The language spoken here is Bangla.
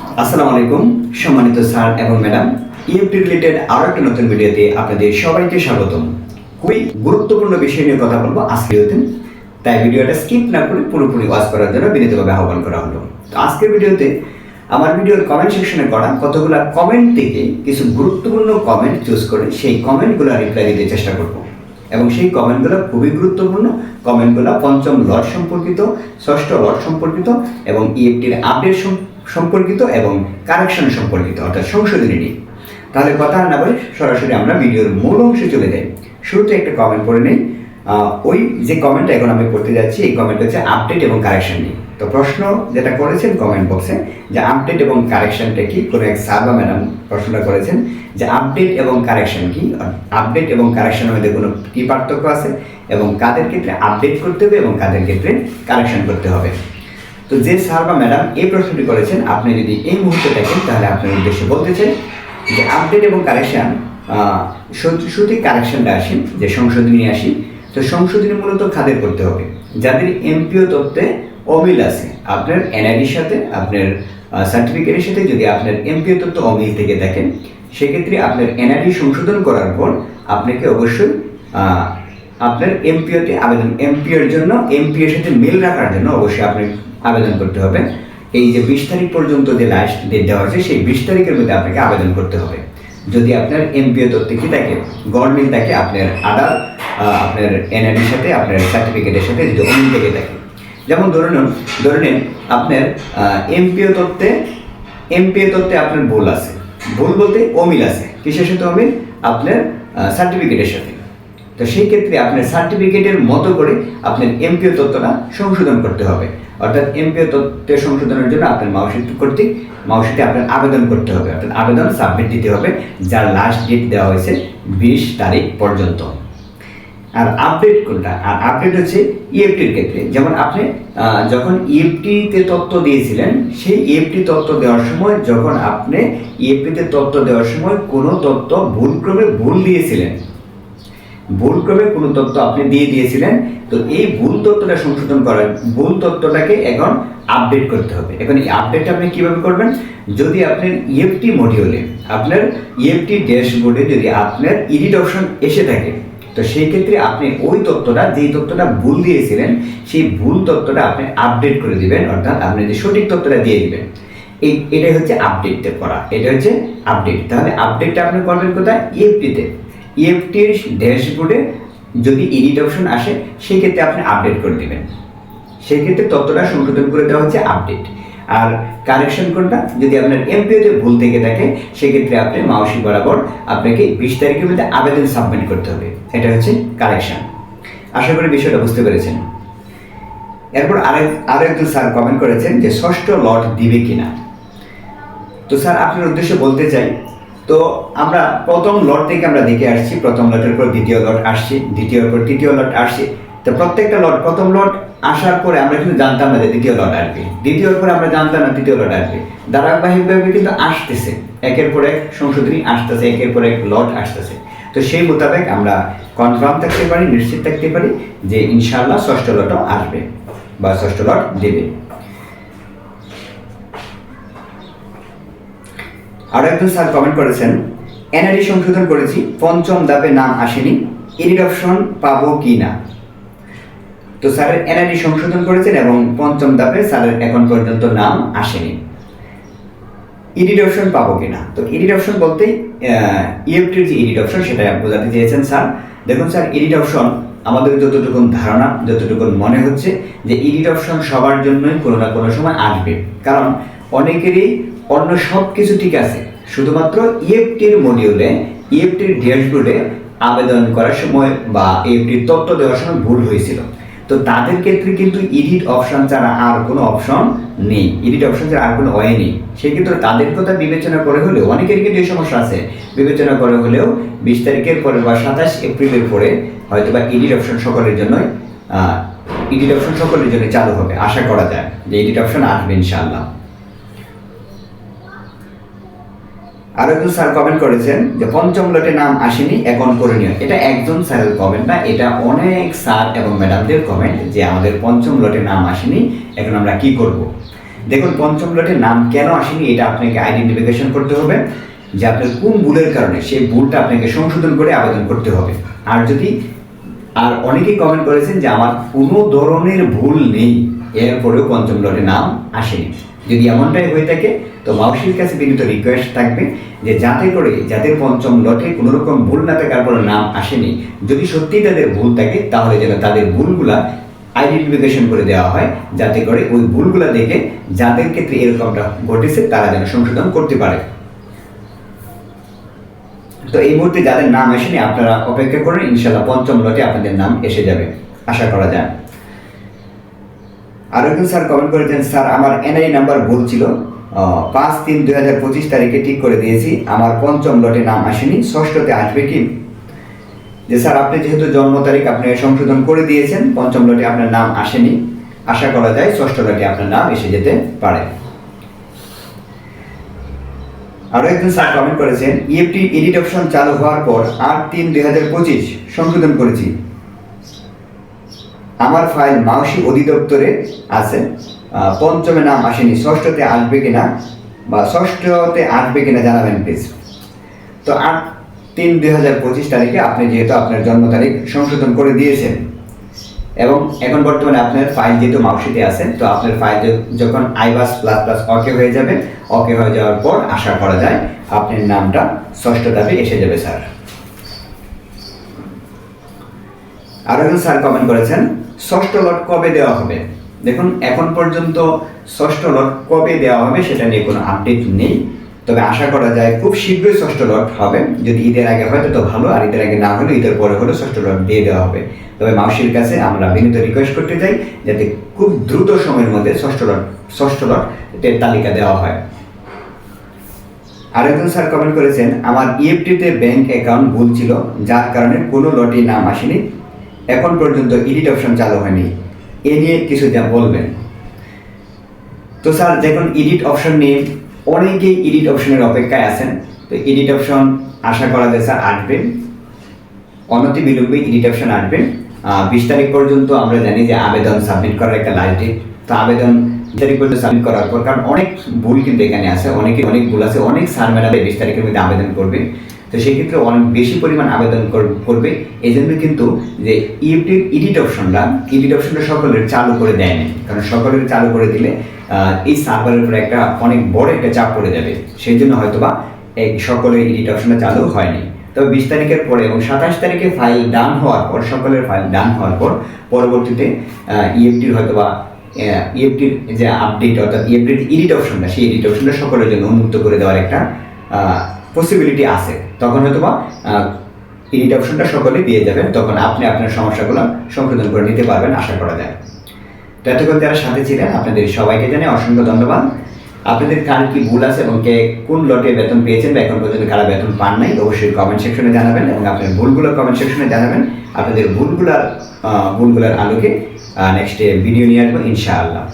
আসসালামু আলাইকুম, সম্মানিত স্যার এবং ম্যাডাম। ইএফটি রিলেটেড আরও একটা নতুন ভিডিওতে আপনাদের সবাইকে স্বাগতম। খুবই গুরুত্বপূর্ণ বিষয় নিয়ে কথা বলব আজকে হতে তাই ভিডিওটা স্কিপ না করে পুরোপুরি ওয়াচ করার জন্য বিনীতভাবে আহ্বান করা হলো। তো আজকের ভিডিওতে আমার ভিডিওর কমেন্ট সেকশনে করা কতগুলো কমেন্ট থেকে কিছু গুরুত্বপূর্ণ কমেন্ট চুজ করে সেই কমেন্টগুলো রিপ্লাই দিতে চেষ্টা করব। এবং সেই কমেন্টগুলো খুবই গুরুত্বপূর্ণ। কমেন্টগুলো পঞ্চম লট সম্পর্কিত, ষষ্ঠ লট সম্পর্কিত এবং ইএফটির আপডেট সম্পর্কিত এবং কারেকশন সম্পর্কিত, অর্থাৎ সংশোধনী নিয়ে। তাহলে কথা না বলে সরাসরি আমরা ভিডিওর মূল অংশে চলে যাই। শুরুতে একটা কমেন্ট পড়ে নেই। ওই যে কমেন্টটা এখন আমি করতে যাচ্ছি, এই কমেন্ট হচ্ছে আপডেট এবং কারেকশন নিয়ে। তো প্রশ্ন যেটা করেছেন কমেন্ট বক্সে যে আপডেট এবং কারেকশনটা কি? কোনো এক সার্বা ম্যাডাম প্রশ্নটা করেছেন যে আপডেট এবং কারেকশন কি? আপডেট এবং কারেকশনের মধ্যে কোনো কি পার্থক্য আছে? এবং কাদের ক্ষেত্রে আপডেট করতে হবে এবং কাদের ক্ষেত্রে কারেকশন করতে হবে? তো যে স্যার বা ম্যাডাম এই প্রশ্নটি করেছেন, আপনি যদি এই মুহূর্তে দেখেন, তাহলে আপনার উদ্দেশ্যে বলতে চাই যে আপডেট এবং কারেকশন শুধু কারেকশনটা আসি, যে সংশোধনী আসি। তো সংশোধনী মূলত খাদের করতে হবে? যাদের এমপিও তত্ত্বে অমিল আছে, আপনার এনআইডির সাথে, আপনার সার্টিফিকেটের সাথে যদি আপনার এমপিও তত্ত্ব অমিল থেকে দেখেন, সেক্ষেত্রে আপনার এনআইডি সংশোধন করার পর আপনাকে অবশ্যই আপনার এমপিওতে আবেদন, এমপিওর জন্য, এমপিওর সাথে মিল রাখার জন্য অবশ্যই আপনি আবেদন করতে হবে। এই যে বিশ তারিখ পর্যন্ত যে লাস্ট ডেট দেওয়া আছে, সেই বিশ তারিখের মধ্যে আপনাকে আবেদন করতে হবে। যদি আপনার এমপিও তথ্য কি থাকে গভর্নমেন্ট থাকে, আপনার আধার আপনার এনআইডির সাথে, আপনার সার্টিফিকেটের সাথে যদি অমিল থেকে থাকে। যেমন ধরে নিন ধরে নিন আপনার এমপিও তত্ত্বে এমপিও তত্ত্বে আপনার ভুল আছে। ভুল বলতে অমিল আছে। কিসের সাথে অমিল? আপনার সার্টিফিকেটের সাথে। তো সেই ক্ষেত্রে আপনার সার্টিফিকেটের মতো করে আপনার এমপিও তথ্যটা সংশোধন করতে হবে। অর্থাৎ এমপিও তথ্যের সংশোধনের জন্য আপনার মাউসিট কর্তৃক মাউসিটে আপনার আবেদন করতে হবে। অর্থাৎ আবেদন সাবমিট দিতে হবে, যার লাস্ট ডেট দেওয়া হয়েছে বিশ তারিখ পর্যন্ত। আর আপডেট কোনটা? আর আপডেট হচ্ছে ইএফটির ক্ষেত্রে। যেমন আপনি যখন ইএফটিতে তথ্য দিয়েছিলেন, সেই ইএফটি তথ্য দেওয়ার সময় যখন আপনি ইএফটিতে তথ্য দেওয়ার সময় কোনো তথ্য ভুলক্রমে ভুল দিয়েছিলেন ভুলক্রমে কোনো তথ্য আপনি দিয়ে দিয়েছিলেন, তো এই ভুল তথ্যটা সংশোধন করার ভুল তথ্যটাকে এখন আপডেট করতে হবে। এখন এই আপডেটটা আপনি কীভাবে করবেন? যদি আপনার ইএফটি মডিউলে আপনার ইএফটি ড্যাশবোর্ডে যদি আপনার এডিট অপশন এসে থাকে, তো সেই ক্ষেত্রে আপনি ওই তথ্যটা যেই তথ্যটা ভুল দিয়েছিলেন, সেই ভুল তথ্যটা আপনি আপডেট করে দিবেন, অর্থাৎ আপনি যে সঠিক তথ্যটা দিয়ে দিবেন, এই এটাই হচ্ছে আপডেট করা, এটা হচ্ছে আপডেট তাহলে আপডেটটা আপনি করবেন কোথায়? ইএফটিতে ইএফটির ড্যাশবোর্ডে যদি এডিট অপশন আসে সেই ক্ষেত্রে আপনি আপডেট করে দিবেন। সেই ক্ষেত্রে তথ্যটা সংশোধন করে দেওয়া হচ্ছে আপডেট আর কারেকশন কোনটা যদি আপনার এমপিওতে ভুল থেকে থাকে, সেক্ষেত্রে আপনি মাউসি বরাবর আপনাকে বিশ তারিখের মধ্যে আবেদন সাবমিট করতে হবে। এটা হচ্ছে কারেকশন আশা করি বিষয়টা বুঝতে পেরেছেন। এরপর আরেক আরও একজন স্যার কমেন্ট করেছেন যে ষষ্ঠ লট দিবে কিনা। তো স্যার, আপনার উদ্দেশ্যে বলতে চাই তো আমরা প্রথম লট থেকে আমরা দেখে আসছি, প্রথম লটের পর দ্বিতীয় লট আসছি, দ্বিতীয় পর তৃতীয় লট আসছি। তো প্রত্যেকটা লট, প্রথম লট আসার পরে আমরা কিন্তু জানতাম না যে দ্বিতীয় লট আসবে। দ্বিতীয় পরে আমরা জানতাম না তৃতীয় লট আসবে। ধারাবাহিকভাবে কিন্তু আসতেছে। একের পর এক সংশোধনী আসতেছে, একের পর এক লট আসতেছে। তো সেই মোতাবেক আমরা কনফার্ম থাকতে পারি, নিশ্চিত থাকতে পারি যে ইনশাল্লাহ ষষ্ঠ লটও আসবে বা ষষ্ঠ লট দেবে। আরও একজন স্যার কমেন্ট করেছেন, এনআরই সংশোধন করেছি, পঞ্চম ধাপে নাম আসেনি, এডিট অপশন পাবো কি না? তো স্যারের এনআরই সংশোধন করেছেন এবং পঞ্চম ধাপে স্যারের এখন পর্যন্ত নাম আসেনি। এডিট অপশন পাবো কি না? তো এডিট অপশন বলতে ইএফটির যে এডিট অপশন সেটা বোঝাতে চেয়েছেন স্যার। দেখুন স্যার, এডিট অপশন আমাদের যতটুকু ধারণা যতটুকু মনে হচ্ছে যে ইডিট অপশন সবার জন্যই কোনো না কোনো সময় আসবে। কারণ অনেকেরই অন্য সব কিছু ঠিক আছে, শুধুমাত্র ইএফটির মডিউলে ইএফটির ড্যাশবোর্ডে আবেদন করার সময় বা ইএফটির তথ্য দেওয়ার সময় ভুল হয়েছিল। তো তাদের ক্ষেত্রে কিন্তু এডিট অপশন ছাড়া আর কোনো অপশন নেই। এডিট অপশন ছাড়া আর কোনো ওয়ে নেই। সেক্ষেত্রে তাদের কথা বিবেচনা করে হলেও, অনেকের কিন্তু এই সমস্যা আছে। বিবেচনা করে হলেও বিশ তারিখের পরে বা সাতাশ এপ্রিলের পরে হয়তো বা এডিট অপশন সকলের জন্যই এডিট অপশন সকলের জন্য চালু হবে। আশা করা যায় যে এডিট অপশন আসবে ইনশাআল্লাহ। আরও একজন স্যার কমেন্ট করেছেন যে পঞ্চম লটে নাম আসেনি, এখন করণীয় এটা একজন স্যারের কমেন্ট না, এটা অনেক স্যার এবং ম্যাডামদের কমেন্ট যে আমাদের পঞ্চম লটে নাম আসেনি, এখন আমরা কি করব? দেখুন, পঞ্চম লটের নাম কেন আসেনি, এটা আপনাকে আইডেন্টিফিকেশন করতে হবে, যে আপনার কোন ভুলের কারণে সেই ভুলটা আপনাকে সংশোধন করে আবেদন করতে হবে। আর যদি, আর অনেকেই কমেন্ট করেছেন যে আমার কোনো ধরনের ভুল নেই, এরপরেও পঞ্চম লটে নাম আসেনি। যদি এমনটাই হয়ে থাকে তো মাউসির কাছে বিনীত রিকোয়েস্ট থাকবে যে যাতে করে যাদের পঞ্চম লটে কোনো রকম ভুল না থাকার পরে নাম আসেনি, যদি সত্যিই তাদের ভুল থাকে, তাহলে যেন তাদের ভুলগুলা আইডেন্টিফিকেশন করে দেওয়া হয়, যাতে করে ওই ভুলগুলা দেখে যাদের ক্ষেত্রে এরকমটা ঘটেছে, তারা যেন সংশোধন করতে পারে। তো এই মুহূর্তে যাদের নাম আসেনি, আপনারা অপেক্ষা করেন ইনশাল্লাহ পঞ্চম লটে আপনাদের নাম এসে যাবে। আশা করা যায়। আরও একজন স্যার কমেন্ট করেছেন, স্যার, আমার এনআই নাম্বার ভুল ছিল। পাঁচ তিন দুই হাজার পঁচিশ তারিখে ঠিক করে দিয়েছি। আমার পঞ্চম লটে নাম আসেনি। ষষ্ঠতে আসবে কি? যে স্যার, আপনি যেহেতু জন্ম তারিখ আপনি সংশোধন করে দিয়েছেন, পঞ্চম লটে আপনার নাম আসেনি। আশা করা যায় ষষ্ঠ লটে আপনার নাম এসে যেতে পারে। আরও একজন স্যার কমেন্ট করেছেন ইএফটি এডিট অপশন চালু হওয়ার পর আট তিন দুই হাজার পঁচিশ সংশোধন করেছি। আমার ফাইল মাউসি অধিদপ্তরে আছে। পঞ্চমে নাম আসেনি, ষষ্ঠতে আসবে কিনা বা ষষ্ঠতে আসবে কিনা জানাবেন প্লিজ তো আট তিন দুই হাজার পঁচিশ তারিখে আপনি যেহেতু আপনার জন্ম তারিখ সংশোধন করে দিয়েছেন এবং এখন বর্তমানে আপনার ফাইল যেহেতু মাউসিতে আছে, তো আপনার ফাইল যখন আইবাস প্লাস প্লাস অকে হয়ে যাবে ওকে হয়ে যাওয়ার পর আশা করা যায় আপনার নামটা ষষ্ঠ দাবি এসে যাবে স্যার আরও একজন স্যার কমেন্ট করেছেন, ষষ্ঠ লট কবে দেওয়া হবে? দেখুন, এখন পর্যন্ত ষষ্ঠ লট কবে দেওয়া হবে সেটা নিয়ে কোনো আপডেট নেই। তবে আশা করা যায় খুব শীঘ্রই ষষ্ঠ লট হবে। যদি ঈদের আগে হয় তো ভালো, আর ঈদের আগে না হলে ঈদের পরে হলে ষষ্ঠ লট দিয়ে দেওয়া হবে। তবে মাউসির কাছে আমরা বিনীত রিকোয়েস্ট করতে চাই যাতে খুব দ্রুত সময়ের মধ্যে ষষ্ঠ লট, ষষ্ঠ লটের তালিকা দেওয়া হয়। আরেকজন স্যার কমেন্ট করেছেন, আমার ইএফটিতে ব্যাংক অ্যাকাউন্ট ভুল ছিল, যার কারণে কোনো লটে নাম আসেনি। এখন পর্যন্ত ইডিট অপশন চালু হয়নি। এ নিয়ে কিছু যা বলবেন। তো স্যার, দেখুন এডিট অপশন নিয়ে অনেকেই এডিট অপশনের অপেক্ষায় আছেন। তো এডিট অপশন আশা করা যায় স্যার আসবে। অনতি বিলম্বে এডিট অপশন আসবে বিশ তারিখ পর্যন্ত আমরা জানি যে আবেদন সাবমিট করার একটা লাস্ট ডেট তো আবেদন তারিখ পর্যন্ত সাবমিট করার পর, কারণ অনেক ভুল কিন্তু এখানে আছে। অনেকে অনেক ভুল আছে। অনেক স্যার ম্যাডাম বিশ তারিখের মধ্যে আবেদন করবে। তো সেই ক্ষেত্রে অনেক বেশি পরিমাণ আবেদন কর- করবে। এই জন্য কিন্তু যে ইউটিউব এডিট অপশনটা এডিট অপশনটা সকলের চালু করে দেয় দেয়নি কারণ সকলের চালু করে দিলে এই সার্ভারের উপরে একটা অনেক বড় একটা চাপ পড়ে যাবে। সেই জন্য হয়তোবা এই সকলের এডিট অপশনটা চালু হয়নি। তবে বিশ তারিখের পরে এবং সাতাশ তারিখে ফাইল ডান হওয়ার পর, সকলের ফাইল ডান হওয়ার পর পরবর্তীতে ইএফটির হয়তোবা ইএফটির যে আপডেট অর্থাৎ ইএফটির এডিট অপশনটা সেই এডিট অপশনটা সকলের জন্য উন্মুক্ত করে দেওয়ার একটা পসিবিলিটি আছে। তখন হয়তোবা এডিট অপশনটা সকলে পেয়ে যাবেন। তখন আপনি আপনার সমস্যাগুলো সংশোধন করে নিতে পারবেন, আশা করা যায়। তো এতক্ষণ যারা সাথে ছিলেন, আপনাদের সবাইকে জানাই অসংখ্য ধন্যবাদ। আপনাদের কার কি ভুল আছে এবং কে কোন লটে বেতন পেয়েছেন বা এখন পর্যন্ত কারা বেতন পান নাই, অবশ্যই কমেন্ট সেকশনে জানাবেন এবং আপনার ভুলগুলো কমেন্ট সেকশনে জানাবেন। আপনাদের ভুলগুলার ভুলগুলার আলোকে নেক্সটে ভিডিও নিয়ে আসব, ইনশাআল্লাহ।